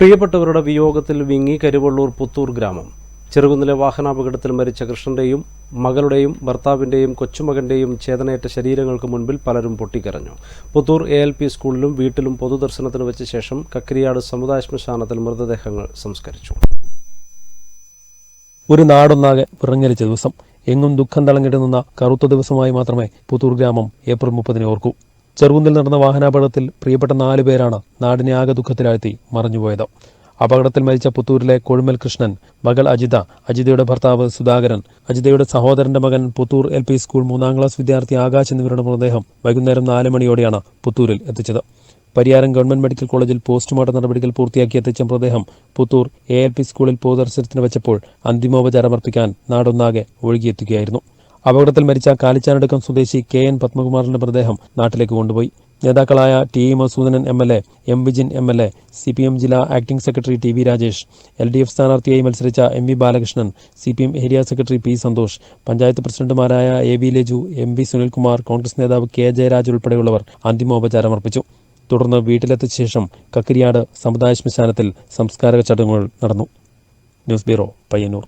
പ്രിയപ്പെട്ടവരുടെ വിയോഗത്തിൽ വിങ്ങി കരുവള്ളൂർ പുത്തൂർ ഗ്രാമം. ചെറുകുന്നിലെ വാഹനാപകടത്തിൽ മരിച്ച കൃഷ്ണന്റെയും മകളുടെയും ഭർത്താവിന്റെയും കൊച്ചുമകന്റെയും ചേതനയേറ്റ ശരീരങ്ങൾക്ക് മുൻപിൽ പലരും പൊട്ടിക്കരഞ്ഞു. പുത്തൂർ എ എൽ പി സ്കൂളിലും വീട്ടിലും പൊതുദർശനത്തിന് വെച്ച ശേഷം കക്കരിയാട് സമുദായ ശ്മശാനത്തിൽ മൃതദേഹങ്ങൾ സംസ്കരിച്ചു. ഒരു നാടൊന്നാകെ വിറങ്ങലിച്ച ദിവസം എങ്ങും ദുഃഖം തളങ്ങിട്ട് നിന്ന കറുത്ത ദിവസമായി മാത്രമേ പുത്തൂർ ഗ്രാമം ഏപ്രിൽ മുപ്പതിനെ ഓർക്കൂ. ചെറുകുന്നിൽ നടന്ന വാഹനാപകടത്തിൽ പ്രിയപ്പെട്ട നാലു പേരാണ് നാടിനെ ആകെ ദുഃഖത്തിലാഴ്ത്തി മറഞ്ഞുപോയത്. അപകടത്തിൽ മരിച്ച പുത്തൂരിലെ കൊഴുമൽ കൃഷ്ണൻ മകൾ അജിത അജിതയുടെ ഭർത്താവ് സുധാകരൻ അജിതയുടെ സഹോദരന്റെ മകൻ പുത്തൂർ എൽ പി സ്കൂൾ മൂന്നാം ക്ലാസ് വിദ്യാർത്ഥി ആകാശ് എന്നിവരുടെ മൃതദേഹം വൈകുന്നേരം നാല് മണിയോടെയാണ് പുത്തൂരിൽ എത്തിച്ചത്. പരിയാരം ഗവൺമെന്റ് മെഡിക്കൽ കോളേജിൽ പോസ്റ്റ്മോർട്ടം നടപടികൾ പൂർത്തിയാക്കി എത്തിച്ച മൃതദേഹം പുത്തൂർ എ എൽ പി സ്കൂളിൽ പൊതുദർശനത്തിന് വെച്ചപ്പോൾ അന്തിമോപചാരമർപ്പിക്കാൻ നാടൊന്നാകെ ഒഴുകിയെത്തുകയായിരുന്നു. അപകടത്തിൽ മരിച്ച കാലിച്ചാനടുക്കം സ്വദേശി കെ എൻ പത്മകുമാറിന്റെ മൃതദേഹം നാട്ടിലേക്ക് കൊണ്ടുപോയി. നേതാക്കളായ T E Madhusoodanan M L A M Vijin M L A C P M ജില്ലാ acting secretary T V Rajesh L D F സ്ഥാനാർത്ഥിയായി മത്സരിച്ച M V Balakrishnan C P M area secretary P Santhosh panchayat പ്രസിഡന്റുമാരായ A V Laju M V Sunilkumar Congress നേതാവ് K Jayaraj ഉൾപ്പെടെയുള്ളവർ അന്തിമോപചാരമർപ്പിച്ചു തുടർന്ന് വീട്ടിലെത്തിയ ശേഷം കക്കിരിയാട് സമുദായ ശ്മശാനത്തിൽ സംസ്കാരക ചടങ്ങുകൾ നടന്നു. News bureau Payyanur.